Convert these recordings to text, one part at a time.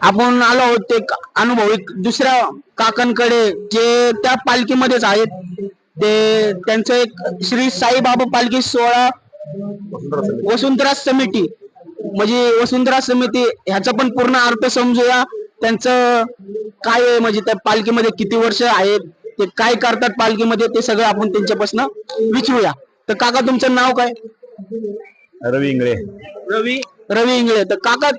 आपण आलो आहोत ते एक अनुभव. एक दुसऱ्या काकांकडे जे त्या पालखीमध्येच आहेत ते त्यांचं एक श्री साईबाबा पालखी सोहळा वसुंधरा समिती. म्हणजे वसुंधरा समिती ह्याचा पण पूर्ण अर्थ समजूया. त्यांचं काय आहे? म्हणजे त्या पालखीमध्ये किती वर्ष आहेत? ते काय करतात पालखीमध्ये? ते सगळं आपण त्यांच्यापासून विचारूया. तर काका तुमचं नाव काय? रवी इंगळे. रवी. रवी इंगळे. तर काका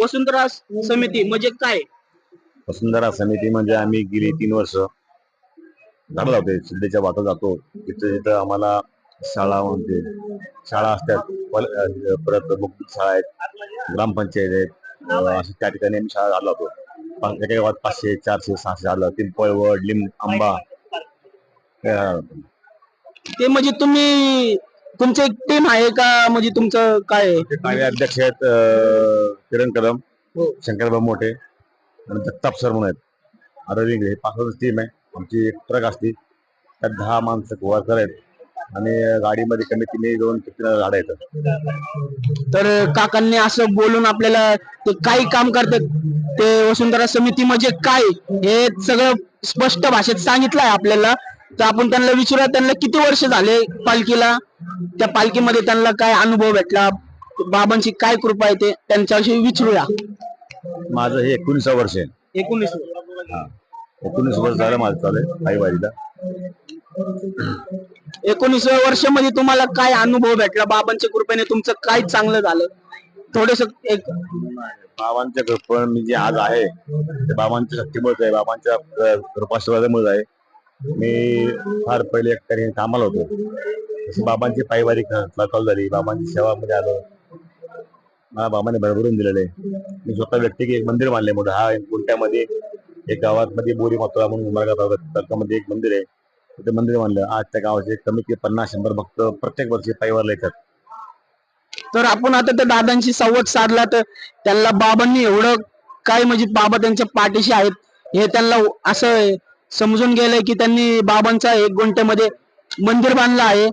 वसुंधरा समिती म्हणजे काय? वसुंधरा समिती म्हणजे आम्ही गेली तीन वर्ष झालं जातो सिद्धेच्या वाटा जातो. तिथं तिथं आम्हाला शाळा म्हणते शाळा असतात. परत मुक्त शाळा आहेत ग्रामपंचायत आहेत. अशी त्या ठिकाणी आम्ही शाळा झाला पा- एका गावात पाचशे चारशे सहाशे झालं पिंपळवड लिंब आंबा. ते म्हणजे तुम्ही तुमचं एक टीम आहे का? म्हणजे तुमचं काय आहे? ते कार्याध्यक्ष आहेत अं, किरण कदम हो. शंकरबाब मोठे आणि दत्ताप सर म्हणून आहेत. रवी इंगळे पाच टीम आहे. आमची एक ट्रक असते. त्यात दहा माणसं वर्कर आहेत. आणि गाडीमध्ये कमीत कमी दोन ते तीन गाड्या येतात तर काकांनी असं बोलून आपल्याला ते काही काम करतात? ते वसुंधरा समिती म्हणजे काय? हे सगळं स्पष्ट भाषेत सांगितलं आहे आपल्याला. तर आपण त्यांना विचारूया त्यांना किती वर्ष झाले पालखीला? त्या पालखीमध्ये त्यांना काय अनुभव भेटला? बाबांची काय कृपा आहे ते? त्यांच्याविषयी विचारूया. माझं हे एकोणीसा वर्ष आहे. एकोणीस. हा. एकोणीस वर्ष झालं माझं चालू आहे वारीला एकोणीस वर्षामध्ये तुम्हाला काय अनुभव भेटला? बाबांच्या कृपेने तुमचं काय चांगलं झालं? थोडस एक बाबांच्या कृपण मी जे आज आहे ते बाबांच्या शक्तीमुळे आहे बाबांच्या अं, कृपाशीर्वादामुळे आहे. मी फार पहिले एक कामाला होतो. बाबांची पायवारी कॉल झाली. बाबांची सेवा मध्ये आलो. मला बाबांनी भरभरून दिलेले. मी स्वतः व्यक्ती की एक मंदिर मानले मोठं. हा एक गुंट्यामध्ये एक गावात मध्ये बोरी मातोळा म्हणून उमरगा तालुक्यामध्ये एक मंदिर आहे. ते मंदिर मानलं आज त्या गावाचे कमीत कमी पन्नास शंभर भक्त प्रत्येक वर्षी पायवारला येतात तर आपण आता त्या दादांशी संवाद साधला तर त्यांना बाबांनी एवढं काय म्हणजे बाबा त्यांच्या पाठीशी आहेत हे त्यांना असं समजून गेलंय की त्यांनी बाबांचा एक गुंठ्यामध्ये मंदिर बांधलं आहे.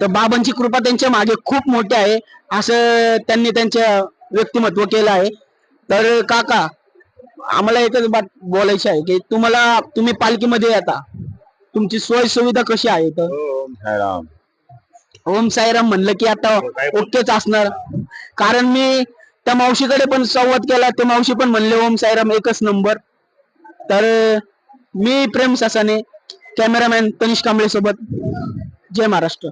तर बाबांची कृपा त्यांच्या मागे खूप मोठी आहे. असं त्यांनी त्यांच्या व्यक्तिमत्व केलं आहे. तर काका आम्हाला एकच बात बोलायची आहे की तुम्हाला तुम्ही पालखीमध्ये येता. तुमची सोय सुविधा कशी आहे तर ओम साईराम. म्हणलं की आता ओकेच असणार. कारण मी त्या मावशीकडे पण संवाद केला. ते मावशी पण म्हणले ओम साईराम एकच नंबर. तर मी प्रेम सासाने कॅमेरामॅन तनिष कांबळे सोबत जय महाराष्ट्र.